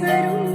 i don't esperando.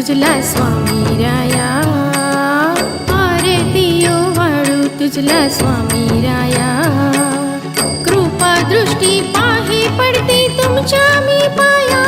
तुझला स्वामी राया आरती वाळू तुझला स्वामी राया कृपा दृष्टी पाही पडते तुमच्या मी पाया.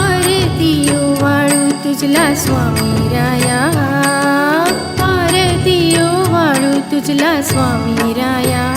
आरती वाळू तुझला स्वामी राया आरती वाळू तुझला स्वामी राया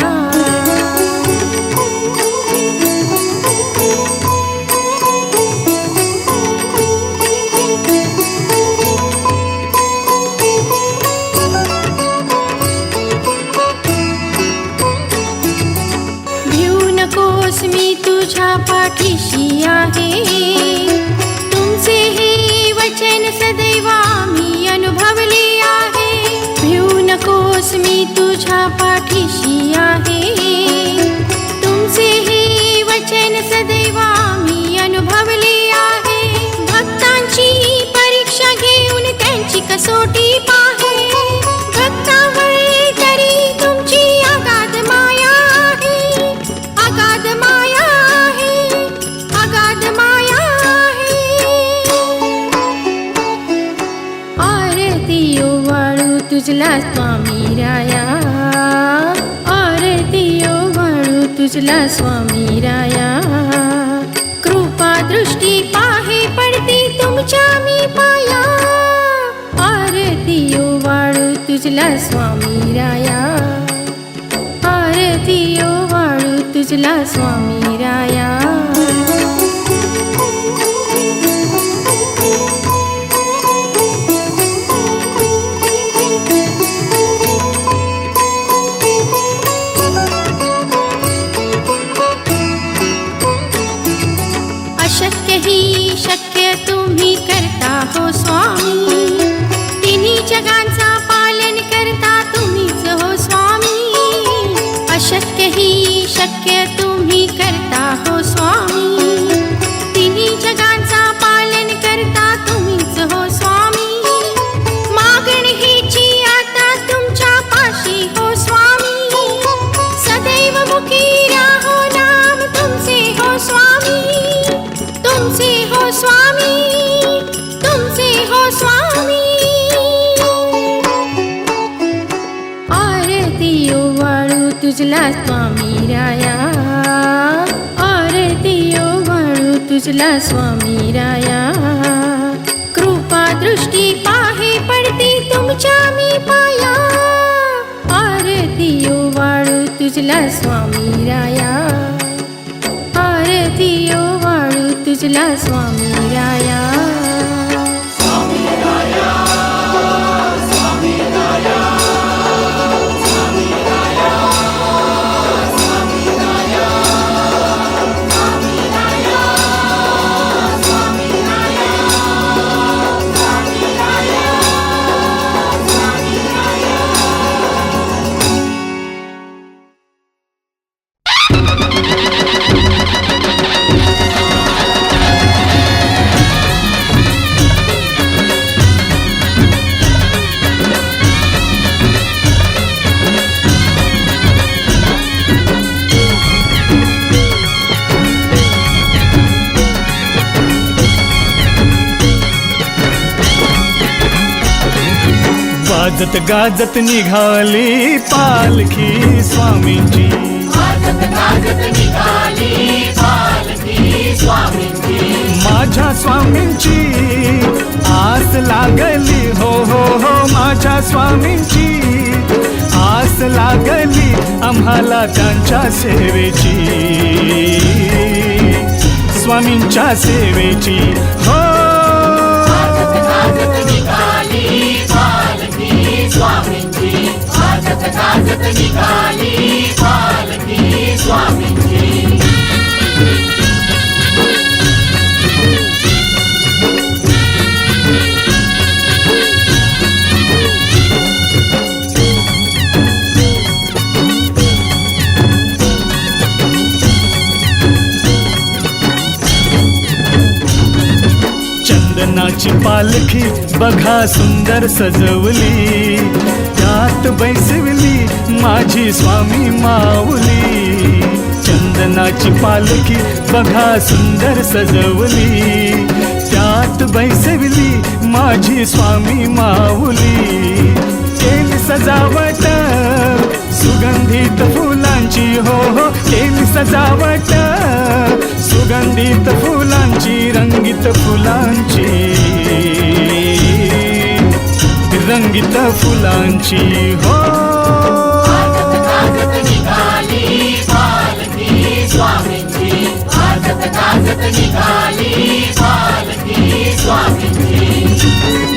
तुझला स्वामी राया. कृपा दृष्टी पाहे पड़ती तुमच्या मी पाया. आरती वाळू तुझला स्वामी राया. आरती वाळू तुझला स्वामी राया. करता हो स्वामी? तिन्ही जगांचा पालन करता तुम्हीच हो स्वामी? अशक्य ही शक्य तुम्ही करता हो स्वामी? तिन्ही जगांचा पालन करता तुम्हीच हो स्वामी? मागण हिची आता तुमच्या पाशी हो स्वामी? सदैव मुखी राहो नाम तुमचे हो स्वामी? तुमचे हो स्वामी? तुझला स्वामी राया. आरती वाळू तुझला स्वामी राया. कृपा दृष्टी पाहे पडते तुमच्या मी पाया. आरती वाळू तुझला स्वामी राया. आरती वाळू तुझला स्वामी राया वाजत गाजत निघाली पालखी स्वामींची. वाजत गाजत निघाली पालखी स्वामींची. माझ्या स्वामींची आस लागली. हो हो हो माझ्या स्वामींची आस लागली आम्हाला त्यांच्या सेवेची. स्वामींच्या सेवेची. हो गाजत निघाली पालखी स्वामींची चंदनाची पालखी बघा सुंदर सजवली. त्यात बैसवली माझी स्वामी माऊली. चंदनाची पालखी बघा सुंदर सजवली. त्यात बैसवली माझी स्वामी माऊली. केली सजावट सुगंधित फुलांची हो हो. केली सजावट सुगंधित फुलांची रंगीत फुलांची. रंगीत फुलांची. हो. गाजत निघाली पालखी स्वामींची गाजत निघाली पालखी स्वामींची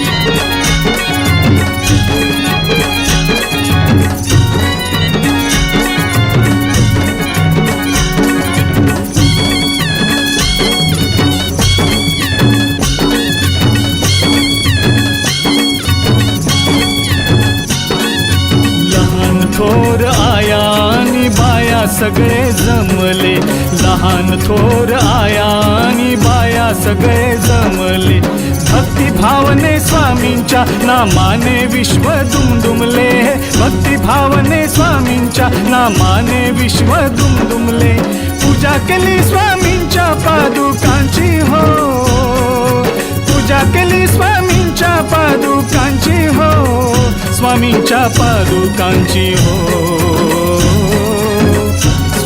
सगळे जमले. लहान थोर आया आणि बाया सगळे जमले. भक्ती भावने स्वामींच्या नामाने विश्व दुमदुमले. भक्ती भावने स्वामींच्या नामाने विश्व दुमदुमले. पूजा केली स्वामींच्या पादुकांची हो. पूजा केली स्वामींच्या पादुकांची हो. स्वामींच्या पादुकांची हो.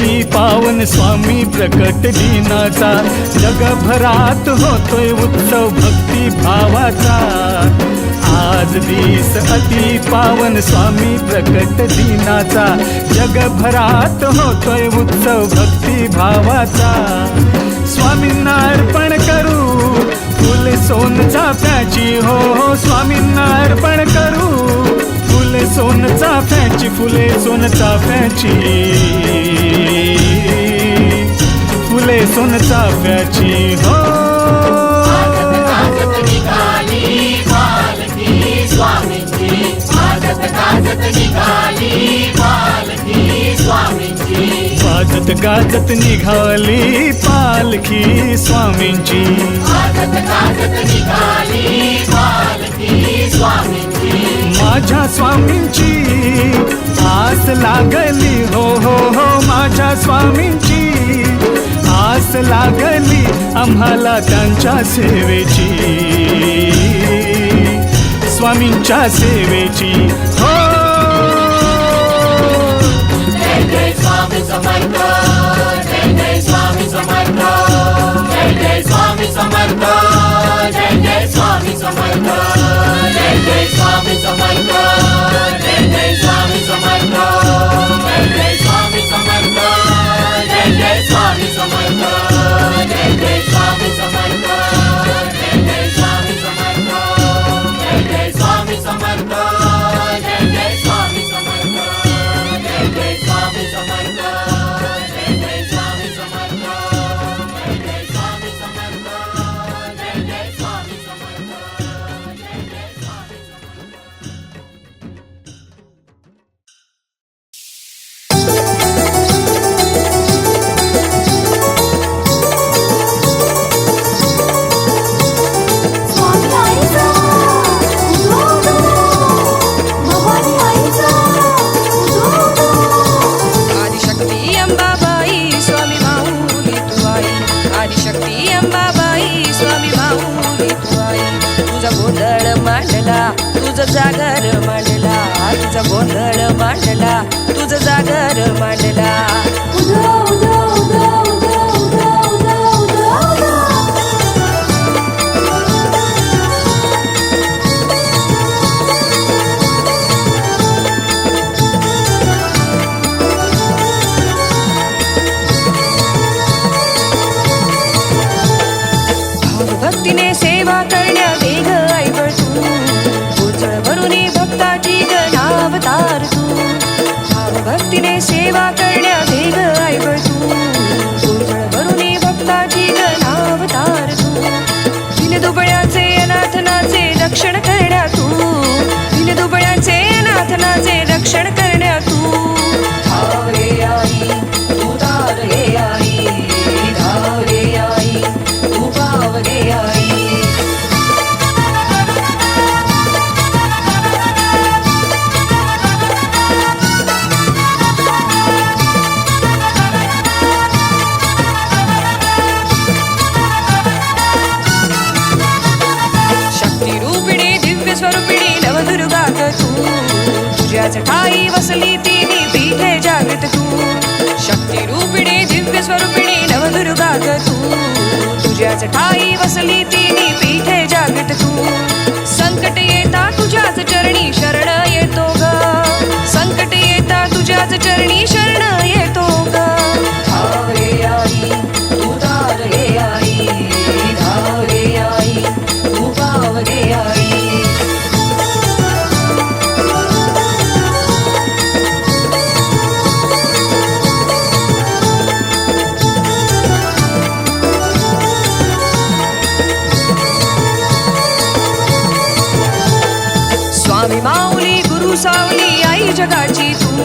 दिस पावन स्वामी प्रकट दिनाचा. जगभरात होतोय उत्सव भक्ती भावाचा. आज दिस अति पावन स्वामी प्रकट दिनाचा. जगभरात होतोय उत्सव भक्ती भावाचा. स्वामींना अर्पण करू फुल सोन चाफ्याची हो हो स्वामींना अर्पण करू. फुले सोन चाफ्याची फुले सोन चाफ्याची फुले सोन चाफ्याची हो. वाजत गाजत निघाली पालखी स्वामींची. वाजत गाजत निघाली पालखी स्वामींची. माझ्या स्वामींची आस लागली. हो हो हो माझ्या स्वामींची आस लागली आम्हाला त्यांच्या सेवेची. स्वामींच्या सेवेची. हो is a अंबाबाई स्वामी माऊली तू आई आदिशक्ती अंबाबाई स्वामी माऊली तू आई तुझा गोंधळ मांडला तुझं जागर मांडला तुझा गोंधळ मांडला तुझं जागर मांडला. सेवा करण्या वेग तू भक्ताची गणावतार तू. सेवा करण्या वेग तू भक्ताची गणावतार तू. दिन दुबळ्याचे अनाथनाचे रक्षण करण्या तू. दिन दुबळ्याचे अनाथनाचे रक्षण तुझ्याच ठाई वसली तिनी पीठे जागृत तू. संकट येता तुझ्याच चरणी शरण येतो ग. संकट येता तुझ्याच चरणी शरण येतो जगाची तू.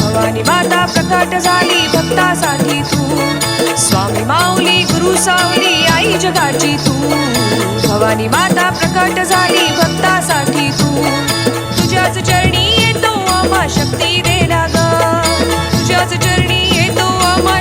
भवानी माता प्रकट झाली भक्तासाठी तू. स्वामी माऊली गुरु सावली आई जगाची तू. भवानी माता प्रकट झाली भक्तासाठी तू. तुझ्याच चरणी येतो आम्हा शक्ती देला ग तुझ्याच चरणी येतो आम्हा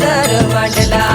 सागर वाटला